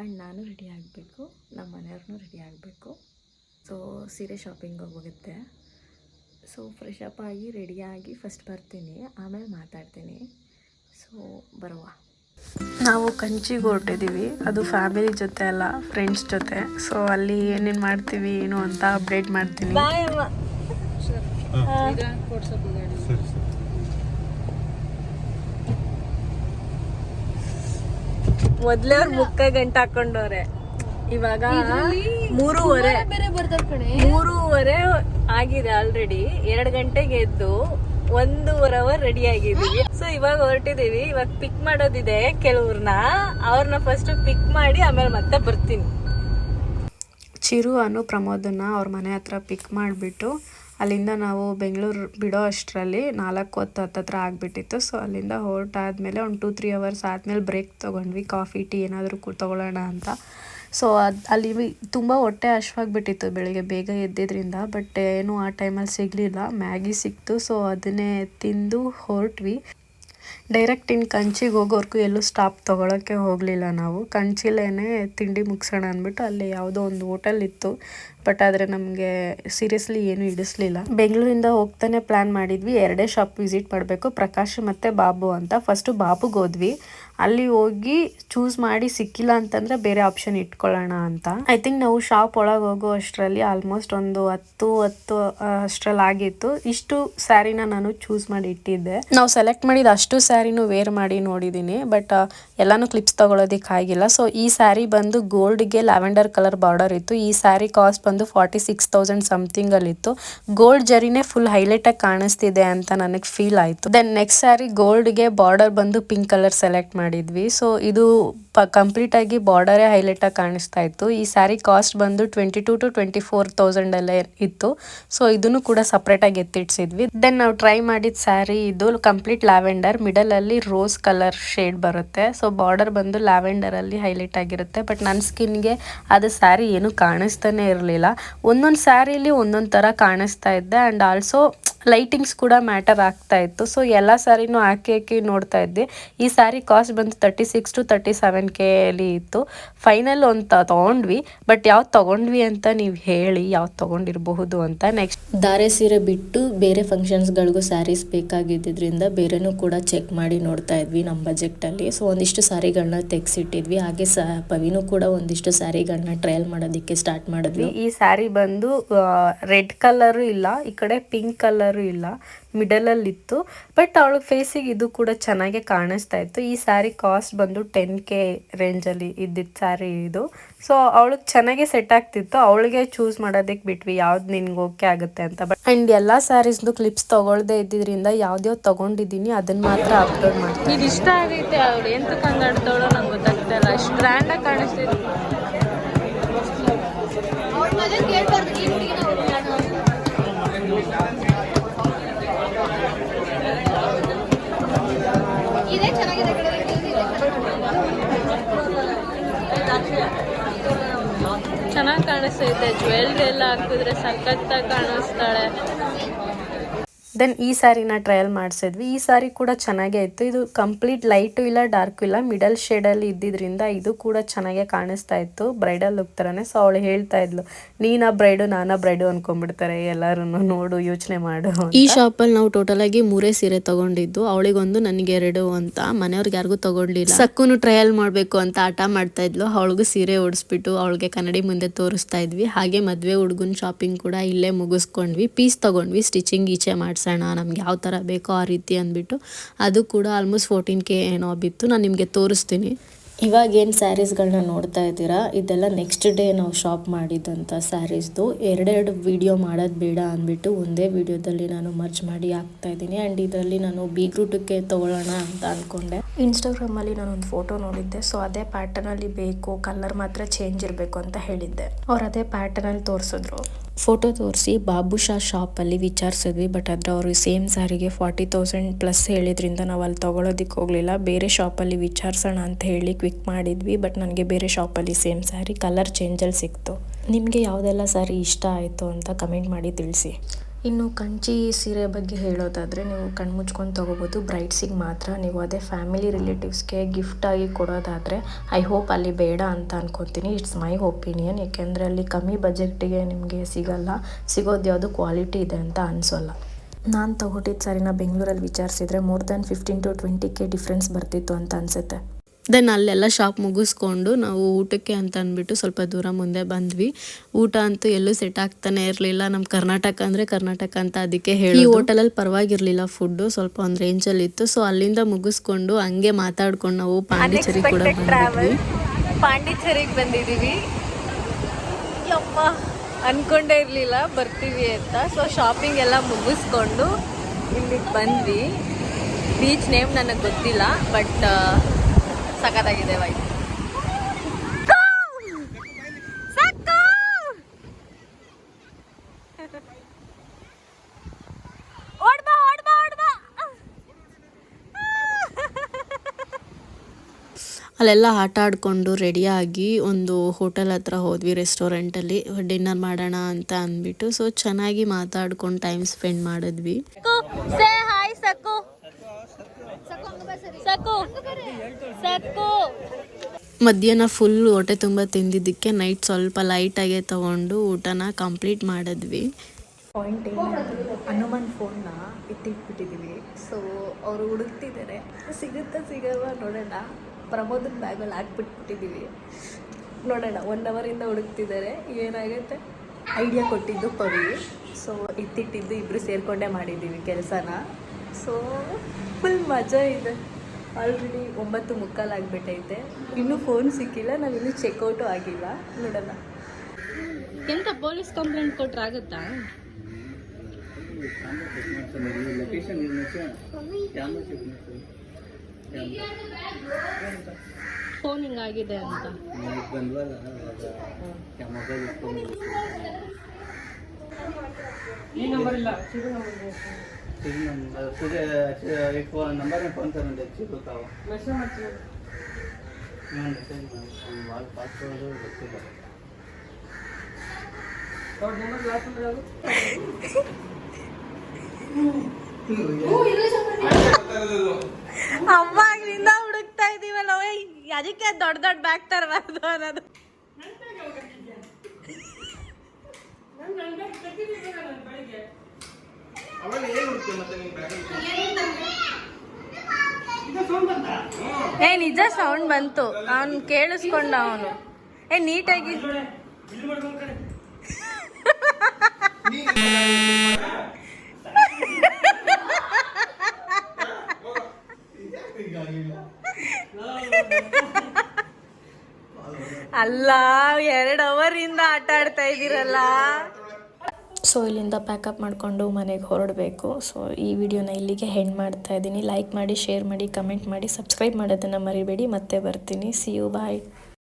And ನಾನು ready ಆಗಬೇಕು. ನಮ್ಮ ಮನೆಯವ್ರನ್ನೂ ರೆಡಿ ಆಗಬೇಕು. ಸೊ ಸೀರೆ ಶಾಪಿಂಗ್ ಹೋಗುತ್ತೆ ಸೊ ಫ್ರೆಶ್ ಅಪ್ ಆಗಿ ರೆಡಿಯಾಗಿ ಫಸ್ಟ್ ಬರ್ತೀನಿ. ಆಮೇಲೆ ಮಾತಾಡ್ತೀನಿ. ಸೊ ಬರುವ. ನಾವು ಕಂಚಿಗೆ ಹೊರಟಿದ್ದೀವಿ ಅದು ಫ್ಯಾಮಿಲಿ ಜೊತೆ ಅಲ್ಲ ಫ್ರೆಂಡ್ಸ್ ಜೊತೆ. ಸೊ ಅಲ್ಲಿ ಏನೇನು ಮಾಡ್ತೀವಿ ಏನು ಅಂತ ಅಪ್ಡೇಟ್ ಮಾಡ್ತೀನಿ ಸರಿ ಸರಿ ಮೊದ್ಲೇ ಅವ್ರು ಮುಕ್ಕ ಗಂಟೆ ಹಾಕೊಂಡವ್ರೆ. ಇವಾಗ ಮೂರುವರೆ. ಮೂರುವರೆ ಆಗಿದೆ ಆಲ್ರೆಡಿ ಎರಡ್ ಗಂಟೆಗೆ ಎದ್ದು ಒಂದೂವರೆ ಅವರ್ ರೆಡಿ ಆಗಿದೀವಿ ಸೊ ಇವಾಗ ಹೊರಟಿದೀವಿ ಇವಾಗ ಪಿಕ್ ಮಾಡೋದಿದೆ ಕೆಲವ್ರನ್ನ ಅವ್ರನ್ನ ಫಸ್ಟ್ ಪಿಕ್ ಮಾಡಿ ಆಮೇಲೆ ಮತ್ತೆ ಬರ್ತೀನಿ. ಚಿರು ಅನು ಪ್ರಮೋದನ್ನ ಅವ್ರ ಮನೆ ಹತ್ರ ಪಿಕ್ ಮಾಡಿಬಿಟ್ಟು ಅಲ್ಲಿಂದ ನಾವು ಬೆಂಗಳೂರು ಬಿಡೋ ಅಷ್ಟರಲ್ಲಿ ನಾಲ್ಕು ಹೊತ್ತು ಹತ್ತತ್ರ ಆಗಿಬಿಟ್ಟಿತ್ತು. ಸೊ ಅಲ್ಲಿಂದ ಹೊರಟಾದ್ಮೇಲೆ ಒಂದು ಟೂ ತ್ರೀ ಅವರ್ಸ್ ಆದಮೇಲೆ ಬ್ರೇಕ್ ತೊಗೊಂಡ್ವಿ. ಕಾಫಿ ಟೀ ಏನಾದರೂ ಕು, ತೊಗೊಳ್ಳೋಣ ಅಂತ. ಸೊ ಅದು, ಅಲ್ಲಿ ತುಂಬ ಹೊಟ್ಟೆ ಹಶ್ವಾಗಿಬಿಟ್ಟಿತ್ತು ಬೆಳಿಗ್ಗೆ ಬೇಗ ಎದ್ದಿದ್ದರಿಂದ ಬಟ್ ಏನು ಆ ಟೈಮಲ್ಲಿ ಸಿಗಲಿಲ್ಲ. ಮ್ಯಾಗಿ ಸಿಕ್ತು. ಸೊ ಅದನ್ನೇ ತಿಂದು ಹೊರಟ್ವಿ. ಡೈರೆಕ್ಟ್ ಇನ್ನು ಕಂಚಿಗೆ ಹೋಗೋರ್ಗೂ ಎಲ್ಲೂ ಸ್ಟಾಪ್ ತೊಗೊಳಕ್ಕೆ ಹೋಗಲಿಲ್ಲ ನಾವು. ಕಂಚಿಲೇನೆ ತಿಂಡಿ ಮುಗಿಸೋಣ ಅಂದ್ಬಿಟ್ಟು ಅಲ್ಲಿ ಯಾವುದೋ ಒಂದು ಹೋಟೆಲ್ ಇತ್ತು. ಬಟ್ ಆದರೆ ನಮಗೆ ಸೀರಿಯಸ್ಲಿ ಏನು ಇಡಿಸ್ಲಿಲ್ಲ ಬೆಂಗಳೂರಿಂದ ಹೋಗ್ತಾನೆ ಪ್ಲ್ಯಾನ್ ಮಾಡಿದ್ವಿ. ಎರಡೇ ಶಾಪ್ ವಿಸಿಟ್ ಮಾಡಬೇಕು. ಪ್ರಕಾಶ್ ಮತ್ತು ಬಾಬು ಅಂತ. ಫಸ್ಟು ಬಾಬುಗೆ ಹೋದ್ವಿ. ಅಲ್ಲಿ ಹೋಗಿ ಚೂಸ್ ಮಾಡಿ ಸಿಕ್ಕಿಲ್ಲ ಅಂತಂದರೆ ಬೇರೆ ಆಪ್ಷನ್ ಇಟ್ಕೊಳ್ಳೋಣ ಅಂತ. ಐ ಥಿಂಕ್ ನಾವು ಶಾಪ್ ಒಳಗೆ ಹೋಗೋ ಅಷ್ಟರಲ್ಲಿ ಆಲ್ಮೋಸ್ಟ್ ಒಂದು ಹತ್ತು ಹತ್ತು ಅಷ್ಟರಲ್ಲಿ ಆಗಿತ್ತು. ಇಷ್ಟು ಸ್ಯಾರಿನ ನಾನು ಚೂಸ್ ಮಾಡಿ ಇಟ್ಟಿದ್ದೆ. ನಾವು ಸೆಲೆಕ್ಟ್ ಮಾಡಿದ ಅಷ್ಟು ಸ್ಯಾರಿನೂ ವೇರ್ ಮಾಡಿ ನೋಡಿದ್ದೀನಿ ಬಟ್ ಎಲ್ಲಾನು ಕ್ಲಿಪ್ಸ್ ತಗೊಳೋದಕ್ಕೆ ಆಗಿಲ್ಲ. ಸೊ ಈ ಸ್ಯಾರಿ ಬಂದು ಗೋಲ್ಡ್ಗೆ ಲ್ಯಾವೆಂಡರ್ ಕಲರ್ ಬಾರ್ಡರ್ ಇತ್ತು. ಈ ಸ್ಯಾರಿ ಕಾಸ್ಟ್ ಬಂದು ಫಾರ್ಟಿ ಸಿಕ್ಸ್ ತೌಸಂಡ್ ಸಮಥಿಂಗ್ ಅಲ್ಲಿ ಇತ್ತು. ಗೋಲ್ಡ್ ಜರಿನೇ ಫುಲ್ ಹೈಲೈಟ್ ಆಗಿ ಕಾಣಿಸ್ತಿದೆ ಅಂತ ನನಗೆ ಫೀಲ್ ಆಯ್ತು. ದೆನ್ ನೆಕ್ಸ್ಟ್ ಸ್ಯಾರಿ ಗೋಲ್ಡ್ಗೆ ಬಾರ್ಡರ್ ಬಂದು ಪಿಂಕ್ ಕಲರ್ ಸೆಲೆಕ್ಟ್ ಮಾಡಿದ್ವಿ. ಸೊ ಇದು ಕಂಪ್ಲೀಟ್ ಆಗಿ ಬಾರ್ಡರೇ ಹೈಲೈಟ್ ಆಗಿ ಕಾಣಿಸ್ತಾ ಇತ್ತು. ಈ ಸ್ಯಾರಿ ಕಾಸ್ಟ್ ಬಂದು twenty two to twenty four thousand ಅಲ್ಲೇ ಇತ್ತು. ಸೊ ಇದನ್ನು ಕೂಡ ಸಪ್ರೇಟ್ ಆಗಿ ಎತ್ತಿಡ್ಸಿದ್ವಿ ದೆನ್ ನಾವು ಟ್ರೈ ಮಾಡಿದ ಸ್ಯಾರಿ ಇದು ಕಂಪ್ಲೀಟ್ ಲ್ಯಾವೆಂಡರ್ ಮಿಡಲ್ ಅಲ್ಲಿ ರೋಸ್ ಕಲರ್ ಶೇಡ್ ಬರುತ್ತೆ. ಸೊ ಬಾರ್ಡರ್ ಬಂದು ಲ್ಯಾವೆಂಡರ್ ಅಲ್ಲಿ ಹೈಲೈಟ್ ಆಗಿರುತ್ತೆ. ಬಟ್ ನನ್ನ ಸ್ಕಿನ್ಗೆ ಅದು ಸ್ಯಾರಿ ಏನು ಕಾಣಿಸ್ತಾನೆ ಇರಲಿಲ್ಲ. ಒಂದೊಂದು ಸ್ಯಾರಿಲಿ ಒಂದೊಂದು ಥರ ಕಾಣಿಸ್ತಾ ಇದ್ದೆ. ಆ್ಯಂಡ್ ಆಲ್ಸೋ ಲೈಟಿಂಗ್ಸ್ ಕೂಡ ಮ್ಯಾಟರ್ ಆಗ್ತಾ ಇತ್ತು. ಸೊ ಎಲ್ಲ ಸ್ಯಾರಿನೂ ಹಾಕಿ ಹಾಕಿ ನೋಡ್ತಾ ಇದ್ದೆ. ಈ ಸ್ಯಾರಿ ಕಾಸ್ಟ್ ಬಂದು thirty six to thirty seven K ಅಲ್ಲಿ ಇತ್ತು. ಫೈನಲ್ ಒಂದು ತೊಗೊಂಡ್ವಿ ಬಟ್ ಯಾವ್ದು ತಗೊಂಡ್ವಿ ಅಂತ ನೀವು ಹೇಳಿ ಯಾವ್ದು ತಗೊಂಡಿರಬಹುದು ಅಂತ ನೆಕ್ಸ್ಟ್ ಧಾರೆ ಸೀರೆ ಬಿಟ್ಟು ಬೇರೆ ಫಂಕ್ಷನ್ಸ್ಗಳಿಗೂ ಸ್ಯಾರೀಸ್ ಬೇಕಾಗಿದ್ದರಿಂದ ಬೇರೆನೂ ಕೂಡ ಚೆಕ್ ಮಾಡಿ ನೋಡ್ತಾ ಇದ್ವಿ ನಮ್ಮ ಬಜೆಟಲ್ಲಿ ಸೊ ಒಂದಿಷ್ಟು ಸ್ಯಾರಿಗಳನ್ನ ತೆಗ್ಸಿಟ್ಟಿದ್ವಿ. ಹಾಗೆ ಸ ಪವಿನೂ ಕೂಡ ಒಂದಿಷ್ಟು ಸ್ಯಾರಿಗಳನ್ನ ಟ್ರಯಲ್ ಮಾಡೋದಕ್ಕೆ ಸ್ಟಾರ್ಟ್ ಮಾಡಿದ್ವಿ ಈ ಸ್ಯಾರಿ ಬಂದು ರೆಡ್ ಕಲರು ಇಲ್ಲ ಈ ಕಡೆ ಪಿಂಕ್ ಕಲರು ಇಲ್ಲ ಮಿಡಲಲ್ಲಿತ್ತು. ಬಟ್ ಅವಳ ಫೇಸಿಗೆ ಇದು ಕೂಡ ಚೆನ್ನಾಗೆ ಕಾಣಿಸ್ತಾ ಇತ್ತು. ಈ ಸ್ಯಾರಿ ಕಾಸ್ಟ್ ಬಂದು ಟೆನ್ ಕೆ ರೇಂಜಲ್ಲಿ ಇದ್ದಿದ್ದ ಸ್ಯಾರಿ ಇದು. ಸೊ ಅವಳಿಗೆ ಚೆನ್ನಾಗೆ ಸೆಟ್ ಆಗ್ತಿತ್ತು. ಅವಳಿಗೆ ಚೂಸ್ ಮಾಡೋದಕ್ಕೆ ಬಿಟ್ವಿ. ಯಾವ್ದು ನಿನ್ಗೆ ಓಕೆ ಆಗುತ್ತೆ ಅಂತ. ಬಟ್ ಆ್ಯಂಡ್ ಎಲ್ಲ ಸ್ಯಾರೀಸ್ದು ಕ್ಲಿಪ್ಸ್ ತೊಗೊಳ್ದೆ ಇದ್ದಿದ್ರಿಂದ ಯಾವ್ದ್ಯಾವ್ದು ತೊಗೊಂಡಿದ್ದೀನಿ. ಅದನ್ನ ಮಾತ್ರ ಅಪ್ಲೋಡ್ ಮಾಡ್ತೀನಿ ಇದು ಇಷ್ಟ ಆಗೈತೆ ಅವಳು ಎಂತ ಕಂಗಾಡ್ತಾವಳು ನಂಗೆ ಗೊತ್ತಾಗ್ತಾ ಇಲ್ಲ. ಅಷ್ಟು ಗ್ರ್ಯಾಂಡಾಗಿ ಕಾಣಿಸ್ತಿದೆ. ಇದೇ ಇದೆ ಜ್ಯುವೆಲ್ರಿ ಎಲ್ಲ ಹಾಕಿದ್ರೆ ಸಖತ್ತಾಗಿ ಕಾಣಿಸ್ತಾಳೆ. ದೆನ್ ಈ ಸ್ಯಾರಿನ ಟ್ರಯಲ್ ಮಾಡಿಸಿದ್ವಿ. ಈ ಸ್ಯಾರಿ ಕೂಡ ಚೆನ್ನಾಗೇ ಇತ್ತು. ಇದು ಕಂಪ್ಲೀಟ್ ಲೈಟು ಇಲ್ಲ ಡಾರ್ಕು ಇಲ್ಲ ಮಿಡಲ್ ಶೇಡಲ್ಲಿ ಇದ್ದಿದ್ರಿಂದ ಇದು ಕೂಡ ಚೆನ್ನಾಗೆ ಕಾಣಿಸ್ತಾ ಇತ್ತು. ಬ್ರೈಡಲ್ ಲುಕ್ ಥರನೇ ಸೊ ಅವಳು ಹೇಳ್ತಾ ಇದ್ಲು, ನೀನಾ ಬ್ರೈಡು ನಾನಾ ಬ್ರೈಡು ಅನ್ಕೊಂಡ್ಬಿಡ್ತಾರೆ. ಎಲ್ಲರೂ ನೋಡು, ಯೋಚನೆ ಮಾಡು ಈ ಶಾಪಲ್ಲಿ ನಾವು ಟೋಟಲ್ ಆಗಿ ಮೂರೇ ಸೀರೆ ತಗೊಂಡಿದ್ದು. ಅವಳಿಗೊಂದು, ನನಗೆ ಎರಡು ಅಂತ. ಮನೆಯವ್ರಿಗೆ ಯಾರಿಗೂ ತಗೊಂಡಿಲ್ಲ ಸಕ್ಕುನು ಟ್ರಯಲ್ ಮಾಡಬೇಕು ಅಂತ ಆಟ ಮಾಡ್ತಾ ಇದ್ಲು. ಅವಳಿಗೂ ಸೀರೆ ಓಡಿಸ್ಬಿಟ್ಟು ಅವಳಿಗೆ ಕನ್ನಡಿ ಮುಂದೆ ತೋರಿಸ್ತಾ ಇದ್ವಿ. ಹಾಗೆ ಮದುವೆ ಹುಡುಗನ ಶಾಪಿಂಗ್ ಕೂಡ ಇಲ್ಲೇ ಮುಗಿಸ್ಕೊಂಡ್ವಿ. ಪೀಸ್ ತಗೊಂಡ್ವಿ ಸ್ಟಿಚಿಂಗ್ ಈಚೆ ಮಾಡ್ಸೋಣ ನಮ್ಗೆ ಯಾವ ಥರ ಬೇಕೋ ಆ ರೀತಿ ಅಂದ್ಬಿಟ್ಟು ಅದು ಕೂಡ ಆಲ್ಮೋಸ್ಟ್ ಫೋರ್ಟೀನ್ ಕೆ ಏನೋ ಬಿತ್ತು. ನಾನು ನಿಮಗೆ ತೋರಿಸ್ತೀನಿ. ಇವಾಗ ಏನು ಸ್ಯಾರೀಸ್ಗಳನ್ನ ನೋಡ್ತಾ ಇದ್ದೀರಾ? ಇದೆಲ್ಲ ನೆಕ್ಸ್ಟ್ ಡೇ ನಾವು ಶಾಪ್ ಮಾಡಿದ್ದಂಥ ಸ್ಯಾರೀಸ್ದು. ಎರಡೆರಡು ವಿಡಿಯೋ ಮಾಡೋದು ಬೇಡ ಅಂದ್ಬಿಟ್ಟು ಒಂದೇ ವಿಡಿಯೋದಲ್ಲಿ ನಾನು ಮರ್ಜ್ ಮಾಡಿ ಹಾಕ್ತಾ ಇದ್ದೀನಿ. ಆ್ಯಂಡ್ ಇದರಲ್ಲಿ ನಾನು ಬೀಗ್ರೂಟಕ್ಕೆ ತೊಗೊಳ್ಳೋಣ ಅಂತ ಅಂದ್ಕೊಂಡೆ ಇನ್ಸ್ಟಾಗ್ರಾಮಲ್ಲಿ ನಾನೊಂದು ಫೋಟೋ ನೋಡಿದ್ದೆ. ಸೊ ಅದೇ ಪ್ಯಾಟರ್ನಲ್ಲಿ ಬೇಕು ಕಲರ್ ಮಾತ್ರ ಚೇಂಜ್ ಇರಬೇಕು ಅಂತ ಹೇಳಿದ್ದೆ. ಅವ್ರು ಅದೇ ಪ್ಯಾಟರ್ನಲ್ಲಿ ತೋರಿಸಿದ್ರು. ಫೋಟೋ ತೋರಿಸಿ ಬಾಬುಷಾ ಶಾಪಲ್ಲಿ ವಿಚಾರಿಸಿದ್ವಿ ಬಟ್ ಆದರೆ ಅವರು ಸೇಮ್ ಸ್ಯಾರಿಗೆ ಫಾರ್ಟಿ ತೌಸಂಡ್ ಪ್ಲಸ್ ಹೇಳಿದ್ರಿಂದ ನಾವು ಅಲ್ಲಿ ತೊಗೊಳೋದಕ್ಕೆ ಹೋಗಲಿಲ್ಲ. ಬೇರೆ ಶಾಪಲ್ಲಿ ವಿಚಾರಿಸೋಣ ಅಂತ ಹೇಳಿ ಕ್ವಿಕ್ ಮಾಡಿದ್ವಿ ಬಟ್ ನನಗೆ ಬೇರೆ ಶಾಪಲ್ಲಿ ಸೇಮ್ ಸ್ಯಾರಿ ಕಲರ್ ಚೇಂಜಲ್ಲಿ ಸಿಕ್ತು. ನಿಮಗೆ ಯಾವುದೆಲ್ಲ ಸ್ಯಾರಿ ಇಷ್ಟ ಆಯಿತು ಅಂತ ಕಮೆಂಟ್ ಮಾಡಿ ತಿಳಿಸಿ. ಇನ್ನು ಕಂಚಿ ಸೀರೆ ಬಗ್ಗೆ ಹೇಳೋದಾದರೆ ನೀವು ಕಣ್ಣು ಮುಚ್ಕೊಂಡು ತೊಗೋಬೋದು. ಬ್ರೈಡ್ಸಿಗೆ ಮಾತ್ರ. ನೀವು ಅದೇ ಫ್ಯಾಮಿಲಿ ರಿಲೇಟಿವ್ಸ್ಗೆ ಗಿಫ್ಟಾಗಿ ಕೊಡೋದಾದರೆ, ಐ ಹೋಪ್ ಅಲ್ಲಿ ಬೇಡ ಅಂತ ಅನ್ಕೊತೀನಿ. It's my opinion. ಏಕೆಂದರೆ ಅಲ್ಲಿ ಕಮ್ಮಿ ಬಜೆಟ್ಟಿಗೆ ನಿಮಗೆ ಸಿಗಲ್ಲ. ಸಿಗೋದು ಯಾವುದು ಕ್ವಾಲಿಟಿ ಇದೆ ಅಂತ ಅನಿಸೋಲ್ಲ. ನಾನು ತೊಗೊಟ್ಟಿದ್ದ ಸಾರಿನ ಬೆಂಗಳೂರಲ್ಲಿ ವಿಚಾರಿಸಿದರೆ, more than fifteen to twenty K difference ಬರ್ತಿತ್ತು ಅಂತ ಅನಿಸುತ್ತೆ. ದೆನ್ ಅಲ್ಲೆಲ್ಲ ಶಾಪ್ ಮುಗಿಸ್ಕೊಂಡು ನಾವು ಊಟಕ್ಕೆ ಅಂತ ಅಂದ್ಬಿಟ್ಟು ಸ್ವಲ್ಪ ದೂರ ಮುಂದೆ ಬಂದ್ವಿ. ಊಟ ಅಂತೂ ಎಲ್ಲೂ ಸೆಟ್ ಆಗ್ತಾನೆ ಇರಲಿಲ್ಲ. ನಮ್ಮ ಕರ್ನಾಟಕ ಅಂದರೆ ಕರ್ನಾಟಕ ಅಂತ ಅದಕ್ಕೆ ಹೇಳಿ ಈ ಹೋಟೆಲಲ್ಲಿ ಪರವಾಗಿರಲಿಲ್ಲ ಫುಡ್ಡು ಸ್ವಲ್ಪ ಒಂದು ರೇಂಜಲ್ಲಿ ಇತ್ತು. ಸೊ ಅಲ್ಲಿಂದ ಮುಗಿಸ್ಕೊಂಡು ಹಂಗೆ ಮಾತಾಡ್ಕೊಂಡು ನಾವು ಪಾಂಡಿಚೇರಿ ಕೂಡ ಬಂದ್ವಿ ಪಾಂಡಿಚೇರಿಗೆ ಬಂದಿದ್ದೀವಿ. ಅನ್ಕೊಂಡೇ ಇರಲಿಲ್ಲ ಬರ್ತೀವಿ ಅಂತ. ಸೊ ಶಾಪಿಂಗ್ ಎಲ್ಲ ಮುಗಿಸ್ಕೊಂಡು ಇಲ್ಲಿಗೆ ಬಂದ್ವಿ. ಬೀಚ್ ನೇಮ್ ನನಗೆ ಗೊತ್ತಿಲ್ಲ ಬಟ್ ಸಖತ್ತಾಗಿದೆ ಓಡ್ಬಾ ಅಲ್ಲೆಲ್ಲ ಆಟ ಆಡಿಕೊಂಡು ರೆಡಿಯಾಗಿ ಒಂದು ಹೋಟೆಲ್ ಹತ್ರ ಹೋದ್ವಿ ರೆಸ್ಟೋರೆಂಟಲ್ಲಿ ಡಿನ್ನರ್ ಮಾಡೋಣ ಅಂತ ಅಂದ್ಬಿಟ್ಟು ಸೊ ಚೆನ್ನಾಗಿ ಮಾತಾಡ್ಕೊಂಡು ಟೈಮ್ ಸ್ಪೆಂಡ್ ಮಾಡಿದ್ವಿ. ಸೇ ಹಾಯ್ ಸಕ್ಕು ಸಕ್ಕು ಸಕ್ಕು ಮಧ್ಯಾಹ್ನ ಫುಲ್ ಹೊಟ್ಟೆ ತುಂಬ ತಿಂದಿದ್ದಕ್ಕೆ ನೈಟ್ ಸ್ವಲ್ಪ ಲೈಟಾಗೆ ತಗೊಂಡು ಊಟನ ಕಂಪ್ಲೀಟ್ ಮಾಡಿದ್ವಿ. ಪಾಯಿಂಟ್ ಏನಂದ್ರೆ ಹನುಮನ್ ಫೋನ್ನ ಇಟ್ಟಿಟ್ಬಿಟ್ಟಿದ್ದೀವಿ ಸೊ ಅವರು ಹುಡುಕ್ತಿದ್ದಾರೆ ಸಿಗುತ್ತಾ ಸಿಗಲ್ವಾ ನೋಡೋಣ. ಪ್ರಮೋದನ್ ಬ್ಯಾಗಲ್ಲಿ ಹಾಕ್ಬಿಟ್ಬಿಟ್ಟಿದ್ದೀವಿ ನೋಡೋಣ ಒನ್ ಅವರಿಂದ ಹುಡುಕ್ತಿದ್ದಾರೆ ಏನಾಗುತ್ತೆ? ಐಡಿಯಾ ಕೊಟ್ಟಿದ್ದು ಪವಿ. ಸೊ ಎತ್ತಿಟ್ಟಿದ್ದು ಇಬ್ಬರು ಸೇರಿಕೊಂಡೇ ಮಾಡಿದ್ದೀವಿ ಕೆಲಸನ. ಸೊ ಫುಲ್ ಮಜಾ ಇದೆ. ಆಲ್ರೆಡಿ ಒಂಬತ್ತು ಮುಕ್ಕಾಲು ಆಗಿಬಿಟ್ಟೈತೆ. ಇನ್ನೂ ಫೋನ್ ಸಿಕ್ಕಿಲ್ಲ ನಾವಿನ್ನೂ ಚೆಕ್ಔಟು ಆಗಿಲ್ಲ. ನೋಡೋಣ. ಎಂತ ಪೊಲೀಸ್ ಕಂಪ್ಲೇಂಟ್ ಕೊಟ್ರೆ ಆಗುತ್ತಾ? ಫೋನ್ ಹಿಂಗಾಗಿದೆ ಅಂತ. तुझे एक नंबर में फोन करूँ अच्छी बताओ ಪಾಸ್ವರ್ಡ್ ಗೊತ್ತಿಲ್ಲ ಅವಾಗ್ಲಿಂದ ಹುಡುಕ್ತಾ ಇದೀವಲ್ಲ ಓಯ್ ಅದಕ್ಕೆ ದೊಡ್ಡ ದೊಡ್ಡ ಬ್ಯಾಗ್ ತರಬಾರ್ದು ಅನ್ನೋದು ಏ ನಿಜ ಸೌಂಡ್ ಬಂತು. ಅವನು ಕೇಳಿಸ್ಕೊಂಡ ಅವನು. ಏ ನೀಟಾಗಿ. ಅಲ್ಲ ಎರಡು ಇಂದ ಆಟ ಆಡ್ತಾ ಇದ್ದೀರಲ್ಲ. ಸೊ ಇಲ್ಲಿಂದ ಪ್ಯಾಕಪ್ ಮಾಡಿಕೊಂಡು ಮನೆಗೆ ಹೊರಡಬೇಕು. ಸೊ ಈ ವಿಡಿಯೋನ ಇಲ್ಲಿಗೆ ಹೆಂಡ್ ಮಾಡ್ತಾ ಇದ್ದೀನಿ. ಲೈಕ್ ಮಾಡಿ ಶೇರ್ ಮಾಡಿ ಕಮೆಂಟ್ ಮಾಡಿ ಸಬ್ಸ್ಕ್ರೈಬ್ ಮಾಡೋದನ್ನು ಮರಿಬೇಡಿ. ಮತ್ತೆ ಬರ್ತೀನಿ. C you bye